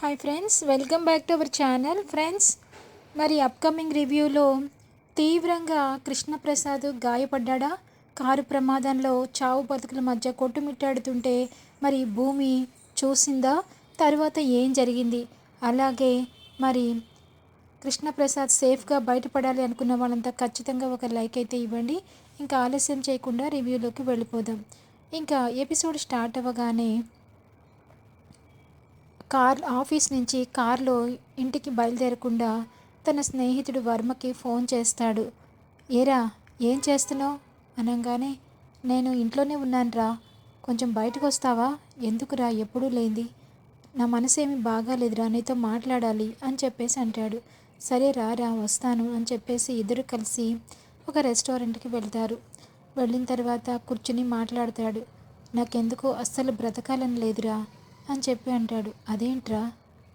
Hi friends welcome back to our channel friends మరి upcoming రివ్యూలో తీవ్రంగా కృష్ణప్రసాద్ గాయపడ్డా కారు ప్రమాదంలో చావు బతుకుల మధ్య కొట్టుమిట్టాడుతుంటే మరి భూమి చూసిందా? తర్వాత ఏం జరిగింది? అలాగే మరి కృష్ణప్రసాద్ సేఫ్గా బయటపడాలి అనుకున్న వాళ్ళంతా ఖచ్చితంగా ఒక లైక్ అయితే ఇవ్వండి. ఇంకా ఆలస్యం చేయకుండా రివ్యూలోకి వెళ్ళిపోదాం. ఇంకా ఎపిసోడ్ స్టార్ట్ అవ్వగానే కార్ ఆఫీస్ నుంచి కార్లో ఇంటికి బయలుదేరకుండా తన స్నేహితుడు వర్మకి ఫోన్ చేస్తాడు. ఏరా ఏం చేస్తున్నావు? అనగానే నేను ఇంట్లోనే ఉన్నానురా. కొంచెం బయటకు వస్తావా ఎందుకురా ఎప్పుడూ లేంది నా మనసేమి బాగాలేదురా నీతో మాట్లాడాలి అని చెప్పేసి అంటాడు. సరే రారా వస్తాను అని చెప్పేసి ఇద్దరు కలిసి ఒక రెస్టారెంట్కి వెళ్తారు. వెళ్ళిన తర్వాత కూర్చుని మాట్లాడతాడు. నాకెందుకో అస్సలు బ్రతకాలని లేదురా. అని చెప్పి అంటాడు. అదేంట్రా?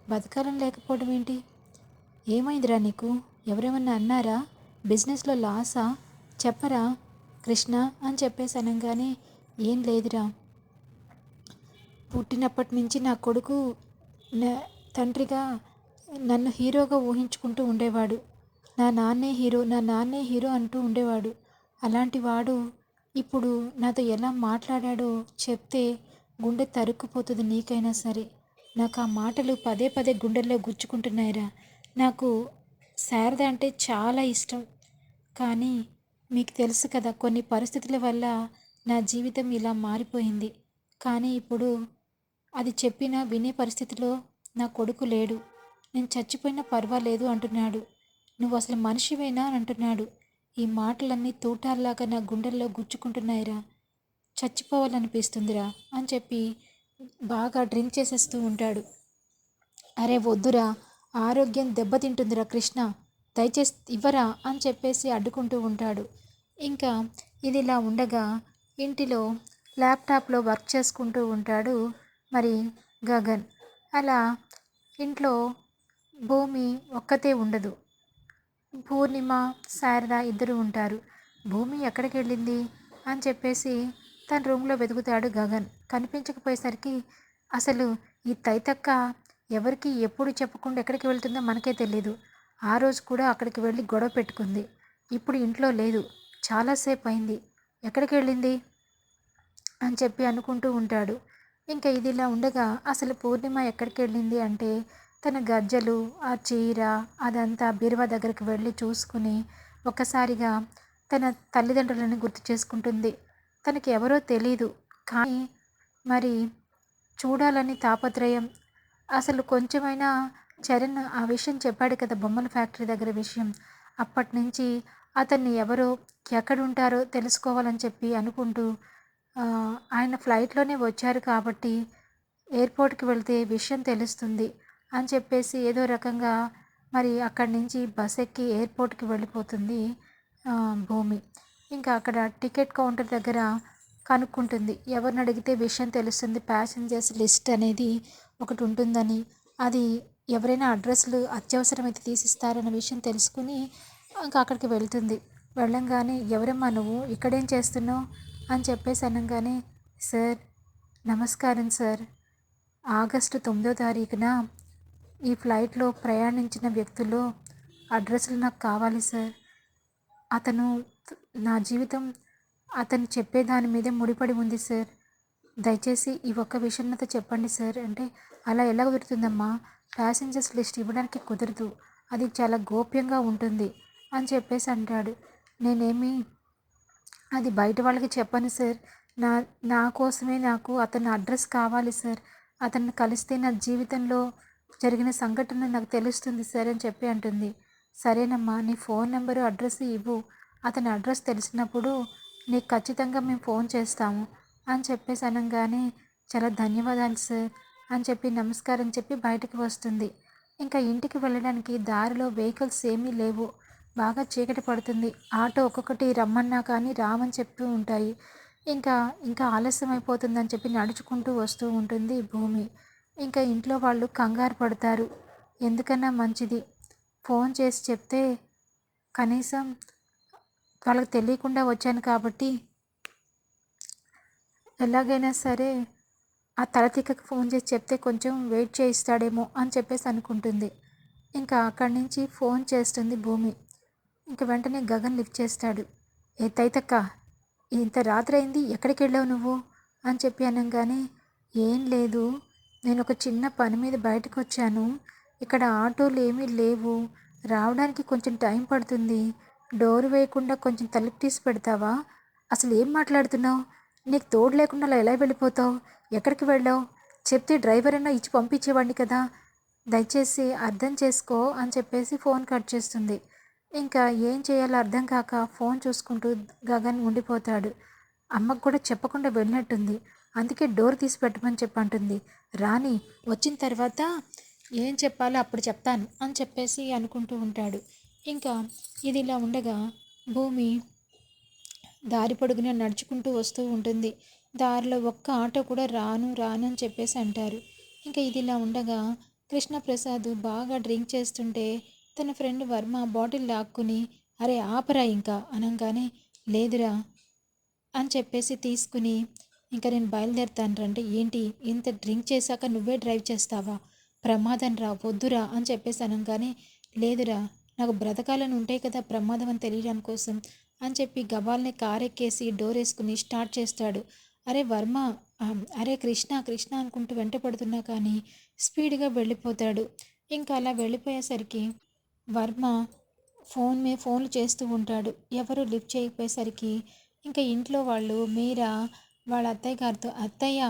బతకాలని లేకపోవడం ఏంటి? ఏమైందిరా నీకు? ఎవరేమన్నా అన్నారా? బిజినెస్లో లాసా? చెప్పరా? కృష్ణ? అని చెప్పేసి అనగానే ఏం లేదురా. పుట్టినప్పటి నుంచి నా కొడుకు తండ్రిగా నన్ను హీరోగా ఊహించుకుంటూ ఉండేవాడు. నా నాన్నే హీరో నా నాన్నే హీరో అంటూ ఉండేవాడు. అలాంటి వాడు ఇప్పుడు నాతో ఎలా మాట్లాడాడో చెప్తే గుండె తరుక్కుపోతుంది నీకైనా సరే. నాకు ఆ మాటలు పదే పదే గుండెల్లో గుచ్చుకుంటున్నాయిరా. నాకు శారద అంటే చాలా ఇష్టం. కానీ మీకు తెలుసు కదా కొన్ని పరిస్థితుల వల్ల నా జీవితం ఇలా మారిపోయింది. కానీ ఇప్పుడు అది చెప్పినా వినే పరిస్థితిలో నా కొడుకు లేడు. నేను చచ్చిపోయినా పర్వాలేదు అంటున్నాడు. నువ్వు అసలు మనిషివేనా అని అంటున్నాడు. ఈ మాటలన్నీ తూటాల్లాగా నా గుండెల్లో గుచ్చుకుంటున్నాయిరా. చచ్చిపోవాలనిపిస్తుందిరా అని చెప్పి బాగా డ్రింక్ చేసేస్తూ ఉంటాడు. అరే వద్దురా ఆరోగ్యం దెబ్బతింటుందిరా కృష్ణ దయచేసి ఇవ్వరా అని చెప్పేసి అడ్డుకుంటూ ఉంటాడు. ఇంకా ఇది ఇలా ఉండగా ఇంటిలో ల్యాప్టాప్లో వర్క్ చేసుకుంటూ ఉంటాడు మరి గగన్. అలా ఇంట్లో భూమి ఒక్కతే ఉండదు. పూర్ణిమ శారద ఇద్దరు ఉంటారు. భూమి ఎక్కడికి వెళ్ళింది అని చెప్పేసి తన రూమ్లో వెతుకుతాడు గగన్. కనిపించకపోయేసరికి అసలు ఈ తైతక్క ఎవరికి ఎప్పుడు చెప్పకుండా ఎక్కడికి వెళ్తుందో మనకే తెలియదు ఆ రోజు కూడా అక్కడికి వెళ్ళి గొడవ పెట్టుకుంది. ఇప్పుడు ఇంట్లో లేదు. చాలాసేపు అయింది. ఎక్కడికి వెళ్ళింది? అని చెప్పి అనుకుంటూ ఉంటాడు. ఇంకా ఇది ఇలా ఉండగా అసలు పూర్ణిమ ఎక్కడికి వెళ్ళింది అంటే తన గజ్జలు ఆ చీర అదంతా బీరువా దగ్గరికి వెళ్ళి చూసుకుని ఒక్కసారిగా తన తల్లిదండ్రులను గుర్తు చేసుకుంటుంది. తనకి ఎవరో తెలీదు. కానీ మరి చూడాలని తాపత్రయం. అసలు కొంచెమైనా చరణ్ ఆ విషయం చెప్పాడు కదా బొమ్మల ఫ్యాక్టరీ దగ్గర విషయం. అప్పటి నుంచి అతన్ని ఎవరో ఎక్కడుంటారో తెలుసుకోవాలని చెప్పి అనుకుంటూ ఆయన ఫ్లైట్లోనే వచ్చారు కాబట్టి ఎయిర్పోర్ట్కి వెళ్తే విషయం తెలుస్తుంది అని చెప్పేసి ఏదో రకంగా మరి అక్కడి నుంచి బస్ ఎక్కి ఎయిర్పోర్ట్కి వెళ్ళిపోతుంది భూమి. ఇంకా అక్కడ టికెట్ కౌంటర్ దగ్గర కనుక్కుంటుంది. ఎవరిని అడిగితే విషయం తెలుస్తుంది. ప్యాసింజర్స్ లిస్ట్ అనేది ఒకటి ఉంటుందని. అది ఎవరైనా అడ్రస్లు అత్యవసరమైతే తీసిస్తారన్న విషయం తెలుసుకుని ఇంకా అక్కడికి వెళ్తుంది. వెళ్ళంగానే ఎవరమ్మా నువ్వు? ఇక్కడేం చేస్తున్నావు? అని చెప్పేసి అనగానే సార్ నమస్కారం సార్. ఆగస్టు తొమ్మిదో తారీఖున ఈ ఫ్లైట్లో ప్రయాణించిన వ్యక్తులు అడ్రస్లు నాకు కావాలి సార్. అతను నా జీవితం అతను చెప్పే దాని మీదే ముడిపడి ఉంది సార్. దయచేసి ఈ ఒక్క విషయం నాతో చెప్పండి సార్. అంటే అలా ఎలా కుదురుతుందమ్మా? ప్యాసింజర్స్ లిస్ట్ ఇవ్వడానికి కుదరదు. అది చాలా గోప్యంగా ఉంటుంది అని చెప్పేసి అంటాడు. నేనేమి అది బయట వాళ్ళకి చెప్పను సార్. నా నా కోసమే నాకు అతని అడ్రస్ కావాలి సార్. అతన్ని కలిస్తే నా జీవితంలో జరిగిన సంఘటన నాకు తెలుస్తుంది సార్ అని చెప్పి అంటుంది. సరేనమ్మా నీ ఫోన్ నెంబరు అడ్రస్ ఇవ్వు. అతని అడ్రస్ తెలిసినప్పుడు నీకు ఖచ్చితంగా మేము ఫోన్ చేస్తాము అని చెప్పేసి అనగానే చాలా ధన్యవాదాలు సార్ అని చెప్పి నమస్కారం చెప్పి బయటకు వస్తుంది. ఇంకా ఇంటికి వెళ్ళడానికి దారిలో వెహికల్స్ ఏమీ లేవు. బాగా చీకటి పడుతుంది. ఆటో ఒక్కొక్కటి రమ్మన్నా కానీ రామని చెప్తూ ఉంటాయి. ఇంకా ఇంకా ఆలస్యం అయిపోతుందని చెప్పి నడుచుకుంటూ వస్తూ ఉంటుంది భూమి. ఇంకా ఇంట్లో వాళ్ళు కంగారు పడతారు. ఎందుకన్నా మంచిది? ఫోన్ చేసి చెప్తే కనీసం వాళ్ళకి తెలియకుండా వచ్చాను కాబట్టి ఎలాగైనా సరే ఆ తలతీకకు ఫోన్ చేసి చెప్తే కొంచెం వెయిట్ చేయిస్తాడేమో అని చెప్పేసి అనుకుంటుంది. ఇంకా అక్కడి నుంచి ఫోన్ చేస్తుంది భూమి. ఇంకా వెంటనే గగన్ లిఫ్ట్ చేస్తాడు. ఏ తైతక్క ఇంత రాత్రి అయింది ఎక్కడికి వెళ్ళావు నువ్వు? అని చెప్పి అనగానే ఏం లేదు. నేను ఒక చిన్న పని మీద బయటకు వచ్చాను ఇక్కడ ఆటోలు ఏమీ లేవు. రావడానికి కొంచెం టైం పడుతుంది. డోర్ వేయకుండా కొంచెం తలుపు తీసి పెడతావా? అసలు ఏం మాట్లాడుతున్నావు? నీకు తోడు లేకుండా అలా ఎలా వెళ్ళిపోతావు? ఎక్కడికి వెళ్ళావు? చెప్తే డ్రైవర్ అయినా ఇచ్చి పంపించేవాడిని కదా. దయచేసి అర్థం చేసుకో అని చెప్పేసి ఫోన్ కట్ చేస్తుంది. ఇంకా ఏం చేయాలో అర్థం కాక ఫోన్ చూసుకుంటూ గగన్ ఉండిపోతాడు. అమ్మకు కూడా చెప్పకుండా వెళ్ళినట్టుంది. అందుకే డోర్ తీసి పెట్టమని చెప్పంటుంది. రాని వచ్చిన తర్వాత ఏం చెప్పాలో అప్పుడు చెప్తాను అని చెప్పేసి అనుకుంటూ ఉంటాడు. ఇంకా ఇది ఇలా ఉండగా భూమి దారి పొడుగున నడుచుకుంటూ వస్తూ ఉంటుంది. దారిలో ఒక్క ఆటో కూడా రాను రాను అని చెప్పేసి అంటారు. ఇంకా ఇది ఇలా ఉండగా కృష్ణప్రసాద్ బాగా డ్రింక్ చేస్తుంటే తన ఫ్రెండ్ వర్మ బాటిల్ లాక్కుని అరే ఆపరా ఇంకా అనగానే లేదురా అని చెప్పేసి తీసుకుని ఇంకా నేను బయలుదేరుతాను రంటే ఏంటి ఇంత డ్రింక్ చేశాక నువ్వే డ్రైవ్ చేస్తావా? ప్రమాదం రా వద్దురా అని చెప్పేసి అనగానే లేదురా నాకు బ్రతకాలని ఉంటాయి కదా ప్రమాదం అని తెలియడం కోసం అని చెప్పి గబాల్ని కారెక్కేసి డోర్ వేసుకుని స్టార్ట్ చేస్తాడు. అరే వర్మ అరే కృష్ణ కృష్ణ అనుకుంటూ వెంట పడుతున్నా కానీ స్పీడ్గా వెళ్ళిపోతాడు. ఇంకా అలా వెళ్ళిపోయేసరికి వర్మ ఫోన్ మీద ఫోన్లు చేస్తూ ఉంటాడు. ఎవరు లిఫ్ట్ చేయకపోయేసరికి ఇంకా ఇంట్లో వాళ్ళు మీరా వాళ్ళ అత్తయ్య గారితో అత్తయ్య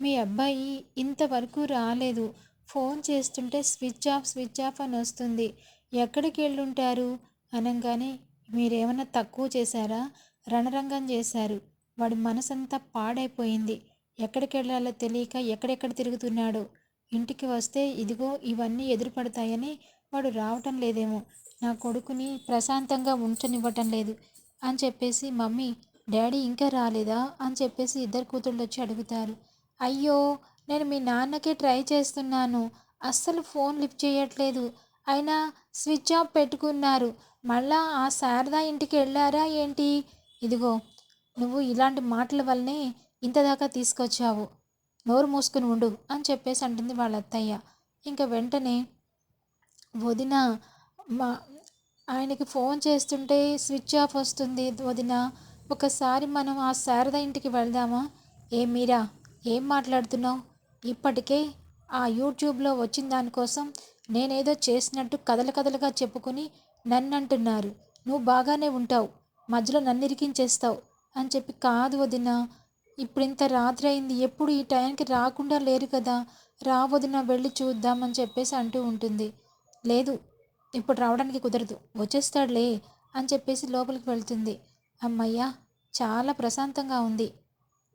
మీ అబ్బాయి ఇంతవరకు రాలేదు. ఫోన్ చేస్తుంటే స్విచ్ ఆఫ్ స్విచ్ ఆఫ్ అని వస్తుంది. ఎక్కడికి వెళ్ళుంటారు అనగానే మీరేమైనా తక్కువ చేశారా? రణరంగం చేశారు. వాడి మనసంతా పాడైపోయింది. ఎక్కడికి వెళ్ళాలో తెలియక ఎక్కడెక్కడ తిరుగుతున్నాడో? ఇంటికి వస్తే ఇదిగో ఇవన్నీ ఎదురుపడతాయని వాడు రావటం లేదేమో. నా కొడుకుని ప్రశాంతంగా ఉంచనివ్వటం లేదు. అని చెప్పేసి మమ్మీ డాడీ ఇంకా రాలేదా? అని చెప్పేసి ఇద్దరు కూతుళ్ళు వచ్చి అడుగుతారు. అయ్యో నేను మీ నాన్నకే ట్రై చేస్తున్నాను. అస్సలు ఫోన్ లిఫ్ట్ చేయట్లేదు. అయినా స్విచ్ ఆఫ్ పెట్టుకున్నారు. మళ్ళా ఆ శారదా ఇంటికి వెళ్ళారా ఏంటి? ఇదిగో నువ్వు ఇలాంటి మాటల వల్లనే ఇంతదాకా తీసుకొచ్చావు. నోరు మూసుకుని ఉండు అని చెప్పేసి అంటుంది వాళ్ళ అత్తయ్య. ఇంకా వెంటనే వదిన మా ఆయనకి ఫోన్ చేస్తుంటే స్విచ్ ఆఫ్ వస్తుంది వదిన. ఒకసారి మనం ఆ శారద ఇంటికి వెళ్దామా? ఏ మీరా? ఏం మాట్లాడుతున్నావు? ఇప్పటికే ఆ యూట్యూబ్లో వచ్చిన దానికోసం నేనేదో చేసినట్టు కథలు కథలుగా చెప్పుకుని నన్ను అంటున్నారు నువ్వు బాగానే ఉంటావు. మధ్యలో నన్నిరికించేస్తావు అని చెప్పి కాదు వదిన. ఇప్పుడు ఇంత రాత్రి అయింది. ఎప్పుడు ఈ టైంకి రాకుండా లేరు కదా. రావదిన వెళ్ళి చూద్దామని చెప్పేసి అంటూ ఉంటుంది. లేదు ఇప్పుడు రావడానికి కుదరదు. వచ్చేస్తాడులే అని చెప్పేసి లోపలికి వెళ్తుంది. అమ్మయ్యా చాలా ప్రశాంతంగా ఉంది.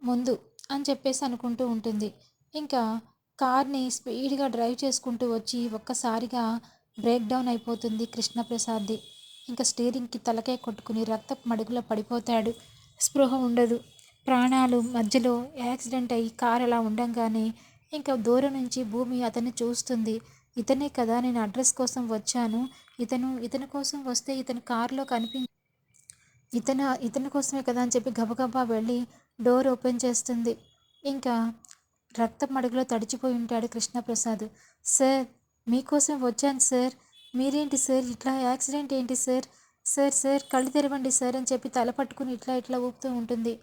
ముందు అని చెప్పేసి అనుకుంటూ ఉంటుంది. ఇంకా కార్ని స్పీడ్గా డ్రైవ్ చేసుకుంటూ వచ్చి ఒక్కసారిగా బ్రేక్ డౌన్ అయిపోతుంది కృష్ణప్రసాద్ది. ఇంకా స్టీరింగ్కి తలకాయ కొట్టుకుని రక్తపు మడుగులో పడిపోతాడు. స్పృహ ఉండదు. ప్రాణాలు మధ్యలో యాక్సిడెంట్ అయ్యి కార్ అలా ఉండంగానే ఇంకా దూరం నుంచి భూమి అతన్ని చూస్తుంది. ఇతనే కదా నేను అడ్రస్ కోసం వచ్చాను. ఇతను ఇతని కోసం వస్తే ఇతని కారులో కనిపి ఇతను ఇతని కోసమే కదా అని చెప్పి గబగబా వెళ్ళి డోర్ ఓపెన్ చేస్తుంది. ఇంకా రక్తం మడుగులో తడిచిపోయి ఉంటాడు కృష్ణప్రసాద్. సార్ మీకోసం వచ్చాను సార్. మీరేంటి సార్? ఇట్లా యాక్సిడెంట్ ఏంటి సార్? సార్ సార్ కళ్ళు తెరవండి సార్ అని చెప్పి తల పట్టుకుని ఇట్లా ఇట్లా ఊపుతూ ఉంటుంది.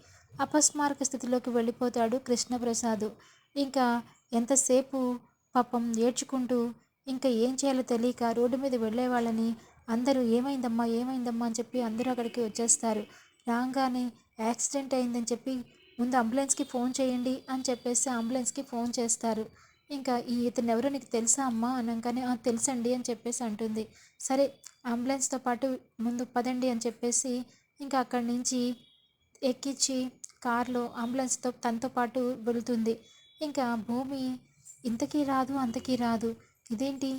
అపస్మారక స్థితిలోకి వెళ్ళిపోతాడు కృష్ణప్రసాద్. ఇంకా ఎంతసేపు? పాపం ఏడ్చుకుంటూ ఇంకా ఏం చేయాలో తెలియక రోడ్డు మీద వెళ్ళే వాళ్ళని అందరూ ఏమైందమ్మా? ఏమైందమ్మా? అని చెప్పి అందరూ అక్కడికి వచ్చేస్తారు. రాగానే యాక్సిడెంట్ అయిందని చెప్పి ముందు అంబులెన్స్కి ఫోన్ చేయండి అని చెప్పేసి అంబులెన్స్కి ఫోన్ చేస్తారు. ఇంకా ఈ ఇతను ఎవరో నీకు తెలుసా అమ్మా అనగానే తెలుసండి అని చెప్పేసి అంటుంది. సరే అంబులెన్స్తో పాటు ముందు పదండి అని చెప్పేసి ఇంకా అక్కడి నుంచి ఎక్కించి కారులో అంబులెన్స్తో తనతో పాటు వెళుతుంది. ఇంకా భూమి ఇంతకీ రాదు అంతకీ రాదు. ఇదేంటి?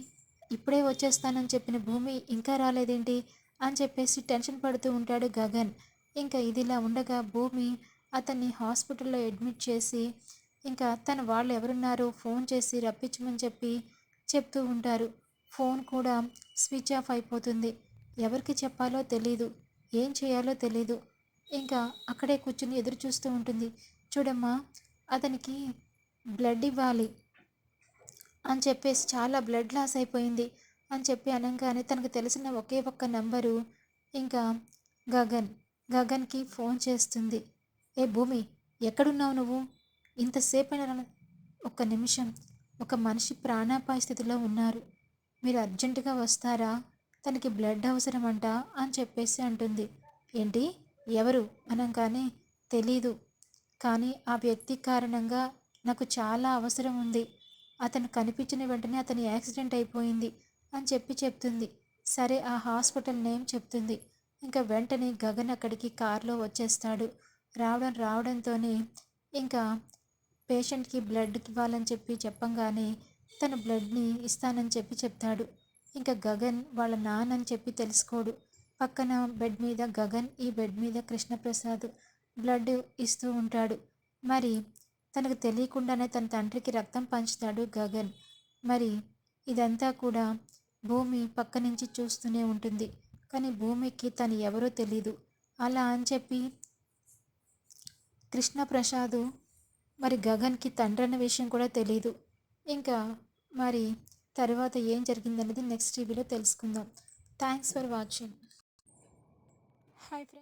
ఇప్పుడే వచ్చేస్తానని చెప్పిన భూమి ఇంకా రాలేదేంటి? అని చెప్పేసి టెన్షన్ పడుతూ ఉంటాడు గగన్. ఇంకా ఇదిలా ఉండగా భూమి అతన్ని హాస్పిటల్లో అడ్మిట్ చేసి ఇంకా తన వాళ్ళు ఎవరున్నారో? ఫోన్ చేసి రప్పించమని చెప్పి చెప్తూ ఉంటారు. ఫోన్ కూడా స్విచ్ ఆఫ్ అయిపోతుంది. ఎవరికి చెప్పాలో తెలీదు. ఏం చేయాలో తెలీదు. ఇంకా అక్కడే కూర్చుని ఎదురు చూస్తూ ఉంటుంది. చూడమ్మా అతనికి బ్లడ్ ఇవ్వాలి అని చెప్పేసి చాలా బ్లడ్ లాస్ అయిపోయింది అని చెప్పి అనగానే తనకు తెలిసిన ఒకే ఒక్క నంబరు ఇంకా గగన్ గగన్కి ఫోన్ చేస్తుంది. ఏ భూమి ఎక్కడున్నావు నువ్వు? ఇంతసేపు ఒక్క నిమిషం ఒక మనిషి ప్రాణాపాయ స్థితిలో ఉన్నారు. మీరు అర్జెంటుగా వస్తారా? తనకి బ్లడ్ అవసరమంట అని చెప్పేసి అంటుంది. ఏంటి? ఎవరు? అనగానే తెలీదు. కానీ ఆ వ్యక్తి కారణంగా నాకు చాలా అవసరం ఉంది. అతను కనిపించిన వెంటనే అతని యాక్సిడెంట్ అయిపోయింది అని చెప్పి చెప్తుంది. సరే ఆ హాస్పిటల్ నేమ్ చెప్తుంది. ఇంకా వెంటనే గగన్ అక్కడికి కారులో వచ్చేస్తాడు. రావడం రావడంతోనే ఇంకా పేషెంట్కి బ్లడ్ ఇవ్వాలని చెప్పి చెప్పంగానే తన బ్లడ్ని ఇస్తానని చెప్పి చెప్తాడు. ఇంకా గగన్ వాళ్ళ నాన్నని చెప్పి తెలుసుకోడు. పక్కన బెడ్ మీద గగన్ ఈ బెడ్ మీద కృష్ణప్రసాద్ బ్లడ్ ఇస్తూ ఉంటాడు. మరి తనకు తెలియకుండానే తన తండ్రికి రక్తం పంచుతాడు గగన్. మరి ఇదంతా కూడా భూమి పక్క నుంచి చూస్తూనే ఉంటుంది. కానీ భూమికి తను ఎవరో తెలీదు. అలా అని చెప్పి కృష్ణప్రసాద్ మరి గగన్కి తండ్రి అన్న విషయం కూడా తెలియదు ఇంకా మరి తర్వాత ఏం జరిగిందనేది నెక్స్ట్ టీవీలో తెలుసుకుందాం. Thanks for watching hi friends